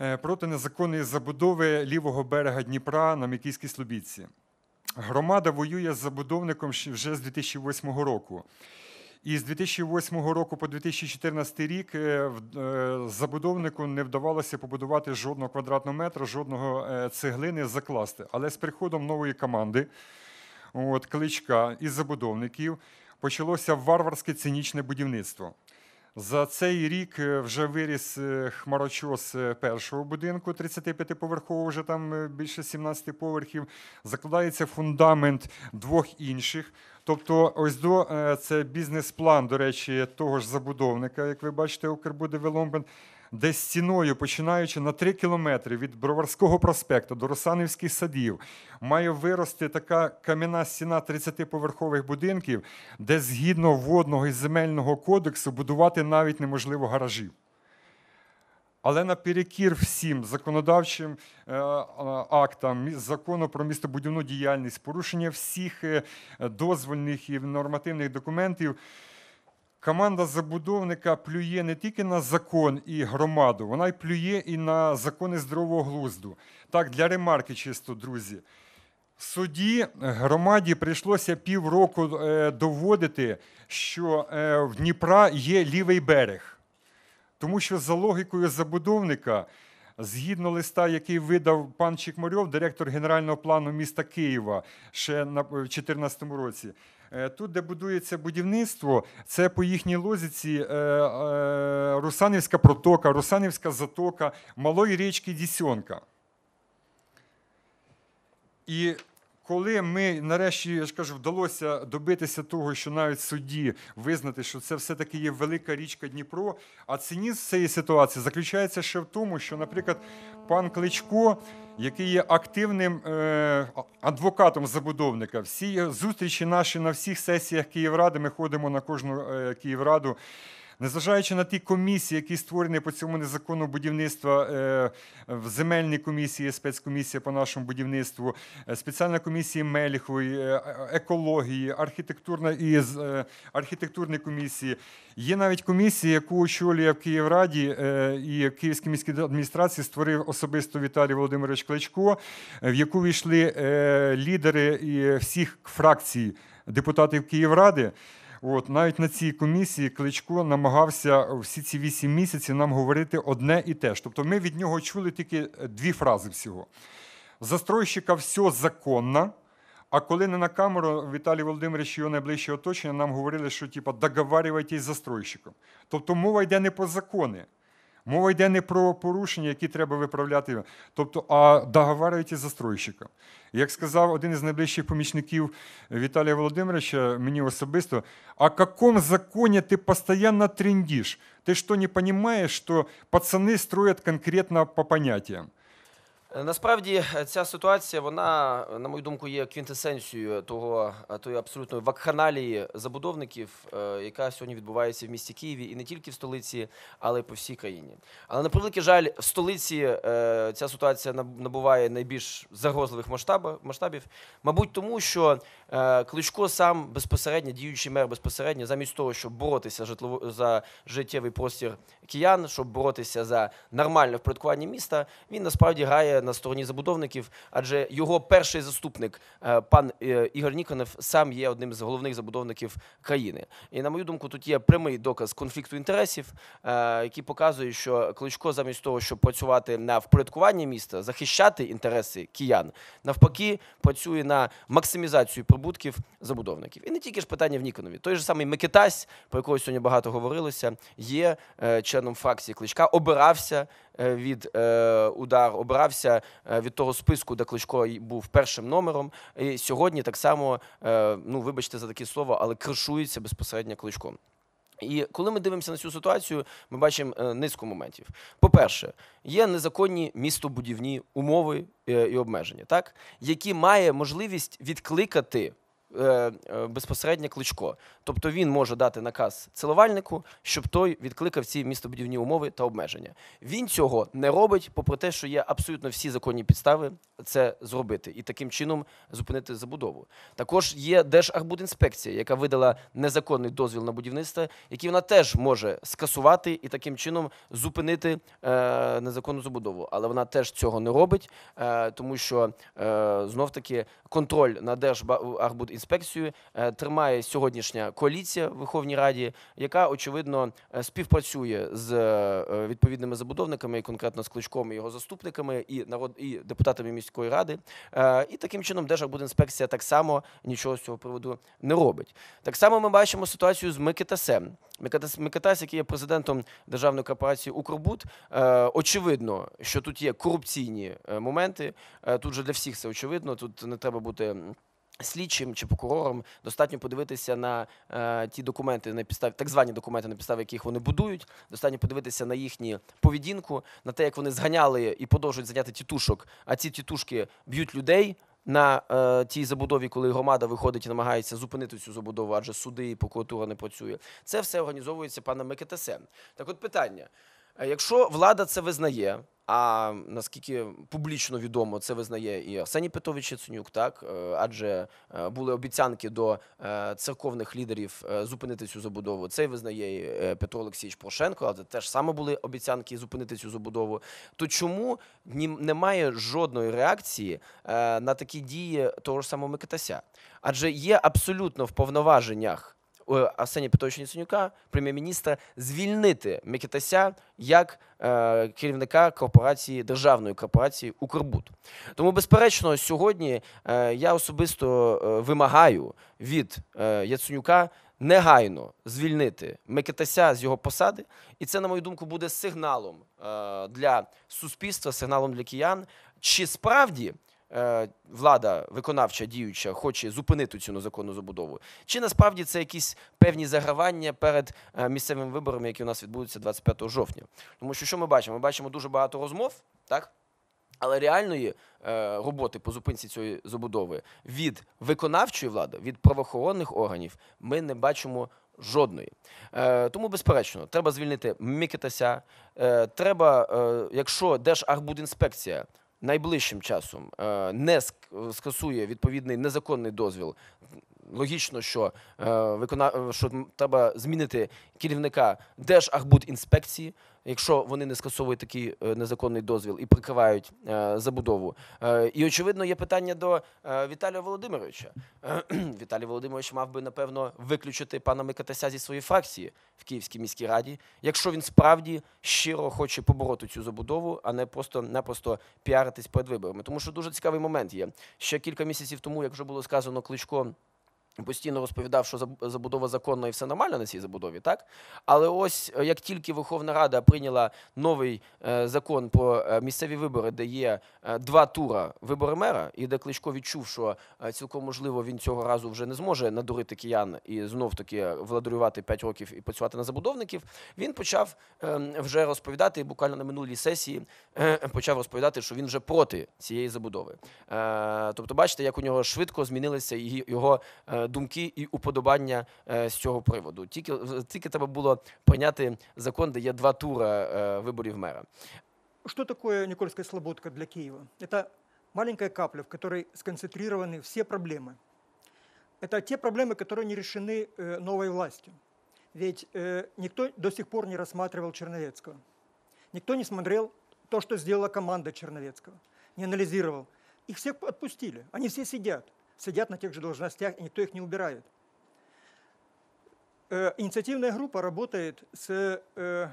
е, проти незаконної забудови лівого берега Дніпра на Микійській Слобідці. Громада воює з забудовником вже з 2008 року. І з 2008 року по 2014 рік е, забудовнику не вдавалося побудувати жодного квадратного метра, жодного цеглини закласти. Але з приходом нової команди, от, кличка і забудовників, почалося варварське цинічне будівництво. За цей рік е, вже виріс е, хмарочос е, першого будинку, 35-поверхового, вже там більше 17 поверхів. Закладається фундамент двох інших. Тобто, ось до це бізнес-план, до речі, того ж забудовника, як ви бачите, Укрбудевеломбен де стіною, починаючи на 3 кілометри від Броварського проспекту до Русанівських садів, має вирости така кам'яна стіна 30-поверхових будинків, де згідно водного і земельного кодексу будувати навіть неможливо гаражів. Але наперекір всім законодавчим е, актам закону про містобудівну діяльність, порушення всіх е, дозвольних і нормативних документів. Команда забудовника плює не тільки на закон і громаду, вона й плює і на закони здорового глузду. Так, для ремарки, чисто, друзі. В суді громаді прийшлося півроку е, доводити, що е, в Дніпра є лівий берег. Тому що за логікою забудовника, згідно листа, який видав пан Чікмарьов, директор генерального плану міста Києва ще на 2014 році. Е, тут, де будується будівництво, це по їхній лозіці е, е, Русанівська протока, Русанівська затока, малої річки Дісьонка. І коли ми нарешті я ж кажу, вдалося добитися того, що навіть судді визнати, що це все-таки є велика річка Дніпро, а цинізм цієї ситуації заключається ще в тому, що, наприклад, пан Кличко, який є активним е, адвокатом забудовника, всі зустрічі наші на всіх сесіях Київради, ми ходимо на кожну е, Київраду. Незважаючи на ті комісії, які створені по цьому незаконному будівництва е, в земельній комісії, спецкомісія по нашому будівництву, е, спеціальна комісія Меліхової, е, екології, архітектурна і архітектурні комісії. Є навіть комісія, яку очолює в Київраді і Київській міській адміністрації створив особисто Віталій Володимирович Кличко, в яку війшли лідери всіх фракцій депутатів Київради. От навіть на цій комісії Кличко намагався всі ці вісім місяців нам говорити одне і те ж. Тобто ми від нього чули тільки е, дві фрази всього. Застройщика все законно. А коли не на камеру Віталій Володимирович його найближче оточення нам говорили, що типу, договарюйтесь з застройщиком. Тобто мова йде не по закони. Мова йде не про порушення, які треба виправляти, тобто, а договарюють із застройщиком. Як сказав один із найближчих помічників Віталія Володимировича, мені особисто, о якому законі ти постійно трендиш? Ти що не розумієш, що пацани строять конкретно по поняттям? Е, насправді е, ця ситуація, вона, на мою думку, є квінтесенцією того е, тої абсолютної вакханалії забудовників, яка сьогодні відбувається в місті Києві і не тільки в столиці, але й по всій країні. Але на превеликий жаль, в столиці ця ситуація набуває найбільш загрозливих масштабів. Мабуть, тому що Кличко сам безпосередньо, діючий мер безпосередньо, замість того, щоб боротися за життєвий простір киян, щоб боротися за нормальне впорядкування міста, він насправді грає на стороні забудовників, адже його перший заступник, е, пан е, Ігор Ніконов, сам є одним з головних забудовників країни. І на мою думку, тут є прямий доказ конфлікту інтересів, е, який показує, що Кличко, замість того, щоб працювати на впорядкуванні міста, захищати інтереси киян, навпаки, працює на максимізацію прибутків забудовників. І не тільки ж питання в Ніконові. Той же самий Микитась, про якого сьогодні багато говорилося, є членом фракції Кличка, обирався від е, удар обрався е, від того списку, де Кличко був першим номером. І сьогодні так само, ну вибачте за таке слово, але кришується безпосередньо кличком. І коли ми дивимося на цю ситуацію, ми бачимо низку моментів. По-перше, є незаконні містобудівні умови і обмеження, так які має можливість відкликати е, е, безпосередньо кличко. Тобто він може дати наказ цілувальнику, щоб той відкликав ці містобудівні умови та обмеження. Він цього не робить, попри те, що є абсолютно всі законні підстави це зробити і таким чином зупинити забудову. Також є Держархбудінспекція, яка видала незаконний дозвіл на будівництво, який вона теж може скасувати і таким чином зупинити е, незаконну забудову. Але вона теж цього не робить, е, тому що е, знов таки контроль на Держархбудінспекцію е, тримає сьогоднішня коаліція в Верховній Раді, яка очевидно е, співпрацює з е, відповідними забудовниками, і конкретно з Кличком і його заступниками, і народ і депутатами міської ради. І таким чином Держархбудінспекція так само нічого з цього приводу не робить. Так само ми бачимо ситуацію з Микитасем. Микитас, який є президентом державної корпорації Укрбуд, очевидно, що тут є корупційні моменти. Тут же для всіх це очевидно. Тут не треба бути. Слідчим чи прокурором достатньо подивитися на е, ті документи, на підставі так звані документи, на підставі яких вони будують. Достатньо подивитися на їхню поведінку, на те, як вони зганяли і продовжують зганяти тітушок, а ці тітушки б'ють людей на е, тій забудові, коли громада виходить і намагається зупинити цю забудову, адже суди і прокуратура не працює. Це все організовується паном Микитасем. Так от питання: Е, якщо влада це визнає, а наскільки публічно відомо, це визнає і Арсеній Петрович Яценюк, так е, адже е, були обіцянки до е, церковних лідерів зупинити цю забудову. Це визнає Петро Олексійович Порошенко, але теж саме були обіцянки зупинити цю забудову. То чому немає жодної реакції на такі дії того ж самого Микитася? Адже є абсолютно в повноваженнях Арсенія Петровича Яценюка, прем'єр-міністра, звільнити Микитася як е, керівника корпорації державної корпорації Укрбуд. Тому, безперечно, сьогодні е, я особисто е, вимагаю від е, Яценюка негайно звільнити Микитася з його посади, і це, на мою думку, буде сигналом е, для суспільства, сигналом для киян, чи справді. Е, Влада виконавча діюча хоче зупинити цю незаконну забудову, чи насправді це якісь певні загравання перед е, місцевими виборами, які у нас відбудуться 25 жовтня? Тому що що ми бачимо? Ми бачимо дуже багато розмов, так? Але реальної е, роботи по зупинці цієї забудови від виконавчої влади, від правоохоронних органів ми не бачимо жодної. Е, тому, безперечно, треба звільнити Микитася. Е, треба, е, якщо Держархбудінспекція найближчим часом е, не скасує відповідний незаконний дозвіл. Логічно, що, е, викона... що треба змінити керівника Держархбудінспекції, якщо вони не скасовують такий е, незаконний дозвіл і прикривають е, забудову. Е, і очевидно, є питання до е, Віталія Володимировича. Е, Віталій Володимирович мав би напевно виключити пана Микитася зі своєї фракції в Київській міській раді, якщо він справді щиро хоче побороти цю забудову, а не просто напросто піаритись перед виборами. Тому що дуже цікавий момент є. Ще кілька місяців тому, як вже було сказано, Кличко постійно розповідав, що заб- забудова законна і все нормально на цій забудові, так? Але ось е, як тільки Верховна Рада прийняла новий е, закон про е, місцеві вибори, де є два тура вибори мера, і де Кличко відчув, що цілком можливо він цього разу вже не зможе надурити киян і знов таки владарювати 5 років і працювати на забудовників, він почав е, вже розповідати, буквально на минулій сесії почав розповідати, що він вже проти цієї забудови. Тобто, бачите, як у нього швидко змінилися його думки і уподобання е, з цього приводу. Тільки, тільки треба було прийняти закон, де є два тура е, виборів мера. Что такое Никольская слободка для Киева? Это маленькая капля, в которой сконцентрированы все проблемы. Это те проблемы, которые не решены э, новой властью. Ведь э, никто до сих пор не рассматривал Черновецкого. Никто не смотрел то, что сделала команда Черновецкого. Не анализировал. Их всех отпустили. Они все сидят. Сидят на тех же должностях, и никто их не убирает. Э, инициативная группа работает с э,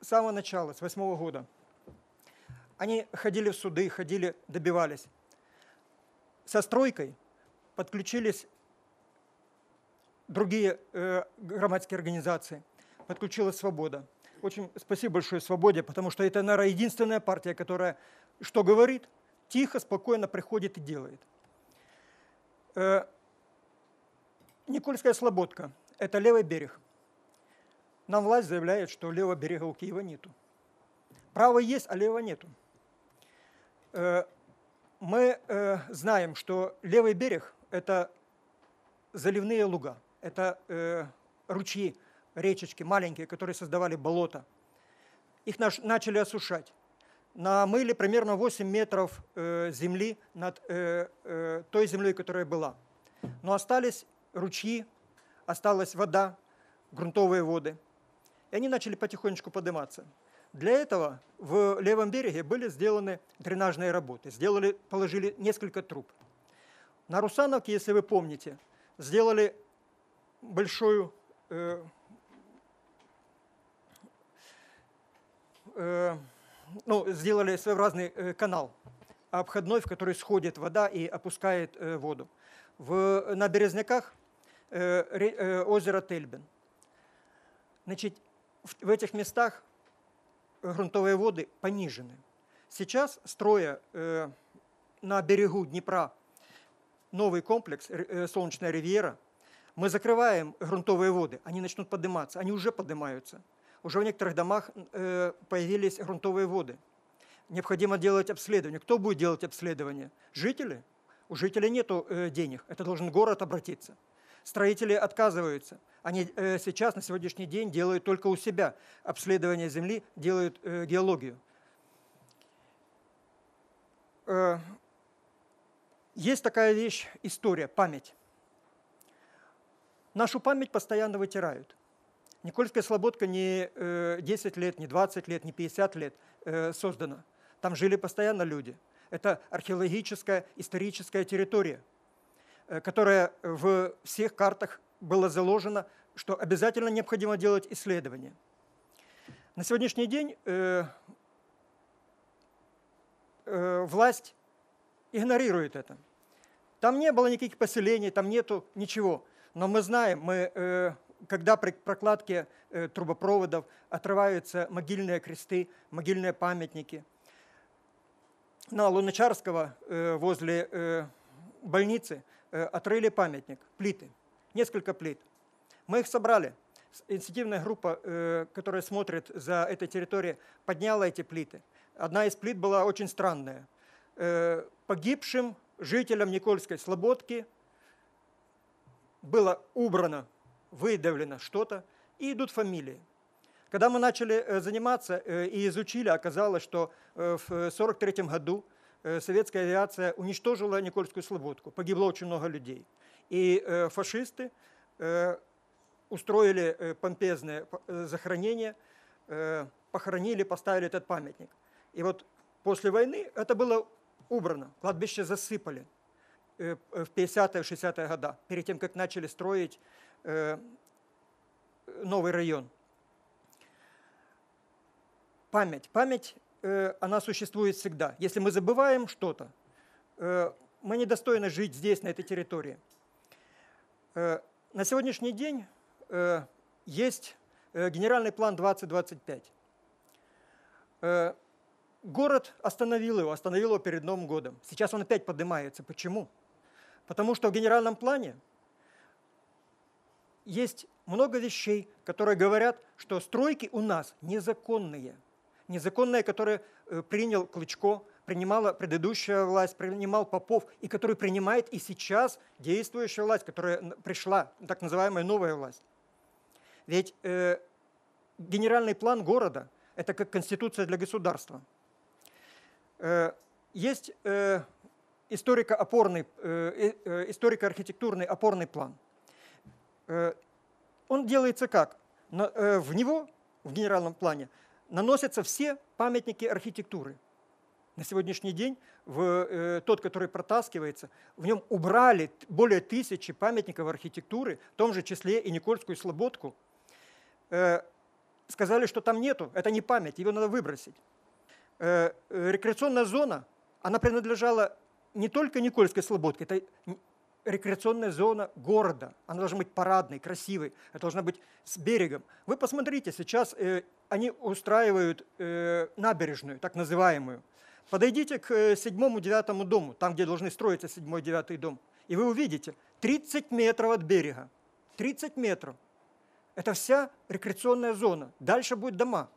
самого начала, с восьмого года. Они ходили в суды, ходили, добивались. Со стройкой подключились другие э, громадские организации. Подключилась «Свобода». Очень спасибо большое «Свободе», потому что это, наверное, единственная партия, которая что говорит, тихо, спокойно приходит и делает. Э, Никольская Слободка – это левый берег. Нам власть заявляет, что левого берега у Киева нету. Право есть, а левого нету. Э, Мы э, знаем, что левый берег – это заливные луга, это ручьи, речечки маленькие, которые создавали болото. Их начали осушать. Намыли примерно 8 метров э, земли над э, э, той землей, которая была. Но остались ручьи, осталась вода, грунтовые воды. И они начали потихонечку подниматься. Для этого в левом береге были сделаны дренажные работы. Сделали, положили несколько труб. На Русановке, если вы помните, сделали большую э, э, ну, сделали своеобразный э, канал обходной, в который сходит вода и опускает э, воду. В, на Березняках э, озеро Тельбин. Значит, в, этих местах грунтовые воды понижены. Сейчас, строя на берегу Днепра новый комплекс «Солнечная ривьера», мы закрываем грунтовые воды, они начнут подниматься, они уже поднимаются. Уже в некоторых домах э, появились грунтовые воды. Необходимо делать обследование. Кто будет делать обследование? Жители? У жителей нет денег, это должен город обратиться. Строители отказываются. Они э, сейчас, на сегодняшний день, делают только у себя обследование земли, делают э, геологию. Э, есть такая вещь, история, память. Нашу память постоянно вытирают. Никольская слободка не э, 10 лет, не 20 лет, не 50 лет э, создана. Там жили постоянно люди. Это археологическая, историческая территория, э, которая в всех картах была заложена, что обязательно необходимо делать исследования. На сегодняшний день э, э, власть игнорирует это. Там не было никаких поселений, там нету ничего. Но мы знаем, мы, э, когда при прокладке э, трубопроводов отрываются могильные кресты, могильные памятники. На Луначарского э, возле э, больницы отрыли памятник, плиты, несколько плит. Мы их собрали. Инициативная группа, которая смотрит за этой территорией, подняла эти плиты. Одна из плит была очень странная. Погибшим жителям Никольской Слободки было убрано, выдавлено что-то, и идут фамилии. Когда мы начали э, заниматься э, и изучили, оказалось, что э, в 1943 году советская авиация уничтожила Никольскую Слободку, погибло очень много людей. И фашисты устроили помпезное захоронение, похоронили, поставили этот памятник. И вот после войны это было убрано, кладбище засыпали в 50-е, 60-е годы, перед тем, как начали строить новый район. Память. Память, э, она существует всегда. Если мы забываем что-то, э, мы недостойны жить здесь, на этой территории. Э, На сегодняшний день э, есть э, генеральный план 2025. Э, Город остановил его, остановил его перед Новым годом. Сейчас он опять поднимается. Почему? Потому что в генеральном плане есть много вещей, которые говорят, что стройки у нас незаконные. Незаконные, которые э, принял Клычко, принимала предыдущая власть, принимал Попов, и который принимает и сейчас действующая власть, которая пришла, так называемая новая власть. Ведь э, генеральный план города – это как конституция для государства. Э, есть э, историко-опорный, э, э, историко-архитектурный опорный план. Э, он делается как? Э, в него, в генеральном плане, наносятся все памятники архитектуры. На сегодняшний день в э, тот, который протаскивается, в нем убрали более тысячи памятников архитектуры, в том же числе и Никольскую Слободку. Сказали, что там нету, это не память, его надо выбросить. Рекреационная зона, она принадлежала не только Никольской Слободке, это рекреационная зона города. Она должна быть парадной, красивой, это должна быть с берегом. Вы посмотрите, сейчас э, они устраивают э, набережную, так называемую. Подойдите к э, седьмому-девятому дому, там, где должны строиться седьмой, девятый дом, и вы увидите 30 метров от берега. 30 метров. Это вся рекреационная зона. Дальше будут дома.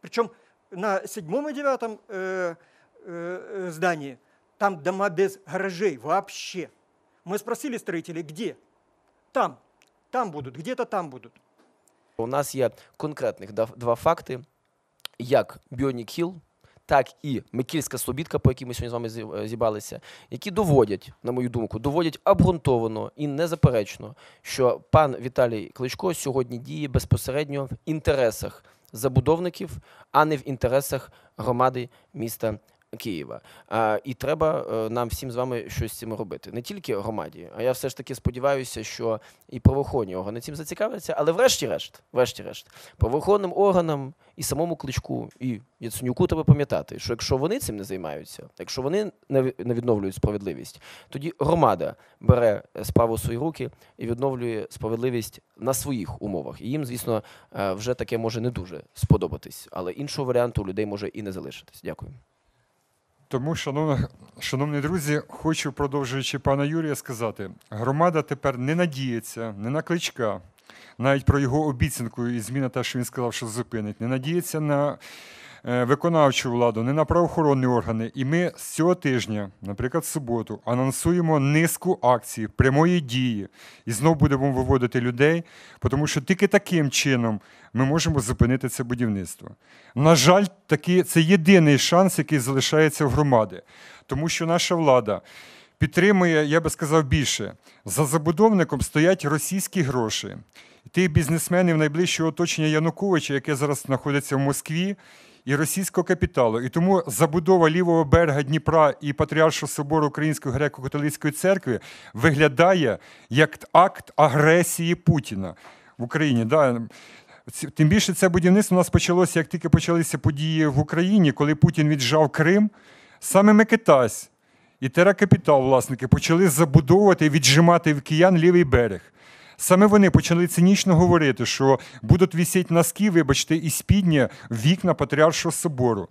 Причем на седьмом и девятом э, э, здании там дома без гаражей вообще. Мы спросили строителей, где? там, там будут, где-то там будут. У нас є конкретних два факти: як Біонік Хіл, так і Микільська Слобідка, по якій ми сьогодні з вами е, зібралися, які доводять, на мою думку, доводять обґрунтовано і незаперечно, що пан Віталій Кличко сьогодні діє безпосередньо в інтересах забудовників, а не в інтересах громади міста. Києва. А, і треба е, нам всім з вами щось з цим робити. Не тільки громаді, а я все ж таки сподіваюся, що і правоохоронні органи цим зацікавляться, але врешті-решт, врешті-решт, правоохоронним органам і самому кличку, і Яценюку треба пам'ятати, що якщо вони цим не займаються, якщо вони не ві- не відновлюють справедливість, тоді громада бере справу в свої руки і відновлює справедливість на своїх умовах. І їм, звісно, е, вже таке може не дуже сподобатись, але іншого варіанту у людей може і не залишитись. Дякую. Тому, шановна, шановні друзі, хочу, продовжуючи пана Юрія, сказати: громада тепер не надіється не на кличка, навіть про його обіцянку і зміна те, що він сказав, що зупинить, не надіється на виконавчу владу, не на правоохоронні органи. І ми з цього тижня, наприклад, в суботу, анонсуємо низку акцій прямої дії і знов будемо виводити людей, тому що тільки таким чином ми можемо зупинити це будівництво. На жаль, таки, це єдиний шанс, який залишається в громади, тому що наша влада підтримує, я би сказав, більше. За забудовником стоять російські гроші. Тих бізнесменів найближчого оточення Януковича, яке зараз знаходиться в Москві, і російського капіталу. І тому забудова лівого берега Дніпра і Патріаршого собору Української греко-католицької церкви виглядає як акт агресії Путіна в Україні. Да. Тим більше це будівництво у нас почалося, як тільки почалися події в Україні, коли Путін віджав Крим. Саме Микитась і Теракапітал, власники, почали забудовувати і віджимати в киян лівий берег. Саме вони почали цинічно говорити, що будуть висіти носки, вибачте, і спідня вікна Патріаршого собору.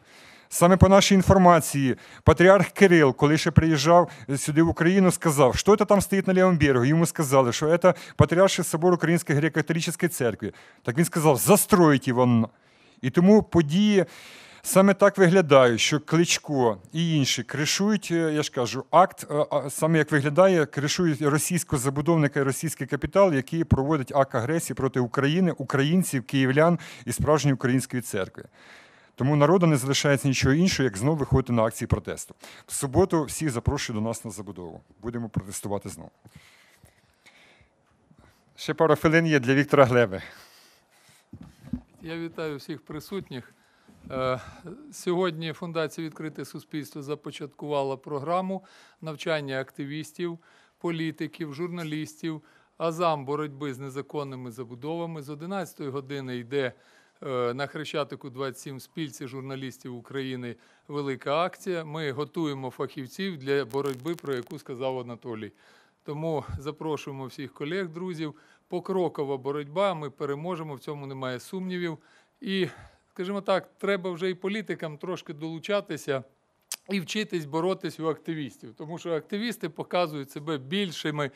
Саме по нашій інформації, патріарх Кирил, коли ще приїжджав сюди в Україну, сказав, що це там стоїть на лівому берегу. Йому сказали, що це Патріарший собор Української греко-католицької церкви. Так він сказав, застроїть його. І тому події саме так виглядають, що Кличко і інші кришують, е, я ж кажу, акт, е, саме як виглядає, кришують російського забудовника і російський капітал, який проводить акт агресії проти України, українців, київлян і справжньої української церкви. Тому народу не залишається нічого іншого, як знову виходити на акції протесту. В суботу всіх запрошую до нас на забудову. Будемо протестувати знову. Ще пара хвилин є для Віктора Глеби. Я вітаю всіх присутніх. Е, Сьогодні Фундація Відкрите суспільство започаткувала програму навчання активістів, політиків, журналістів, азам боротьби з незаконними забудовами. З 11 години йде е, на Хрещатику 27 спільці журналістів України велика акція. Ми готуємо фахівців для боротьби, про яку сказав Анатолій. Тому запрошуємо всіх колег, друзів. Покрокова боротьба. Ми переможемо, в цьому немає сумнівів. І, скажімо так, треба вже і політикам трошки долучатися і вчитись боротись у активістів, тому що активісти показують себе більшими.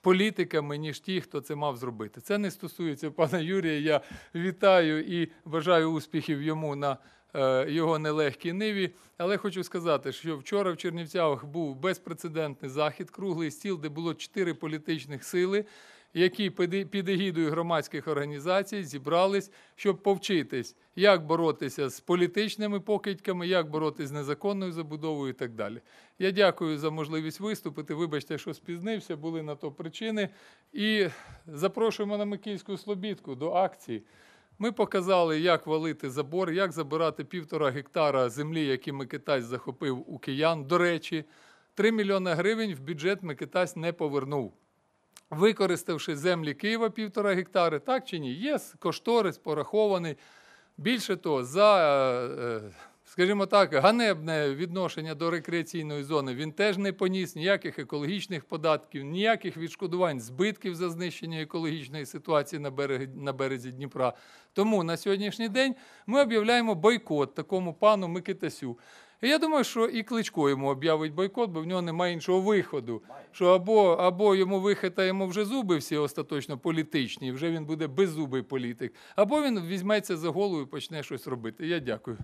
Політиками, ніж ті, хто це мав зробити. Це не стосується пана Юрія. Я вітаю і бажаю успіхів йому на е, його нелегкій ниві. Але хочу сказати, що вчора в Чернівцях був безпрецедентний захід, круглий стіл, де було чотири політичних сили, які під егідою громадських організацій зібрались, щоб повчитись, як боротися з політичними покидьками, як боротися з незаконною забудовою і так далі. Я дякую за можливість виступити. Вибачте, що спізнився, були на то причини. І запрошуємо на Микільську Слобідку до акції. Ми показали, як валити забор, як забирати півтора гектара землі, які Микитась захопив у киян. До речі, 3 мільйони гривень в бюджет Микитась не повернув. Використавши землі Києва півтора гектари, так чи ні? Є кошторис порахований. Більше того, за, е, скажімо так, ганебне відношення до рекреаційної зони він теж не поніс ніяких екологічних податків, ніяких відшкодувань збитків за знищення екологічної ситуації на березі, на березі Дніпра. Тому на сьогоднішній день ми об'являємо бойкот такому пану Микитасю. І я думаю, що і Кличко йому об'явить бойкот, бо в нього немає іншого виходу. Що або, або йому вихитаємо вже зуби всі остаточно політичні, і вже він буде беззубий політик, або він візьметься за голову і почне щось робити. Я дякую.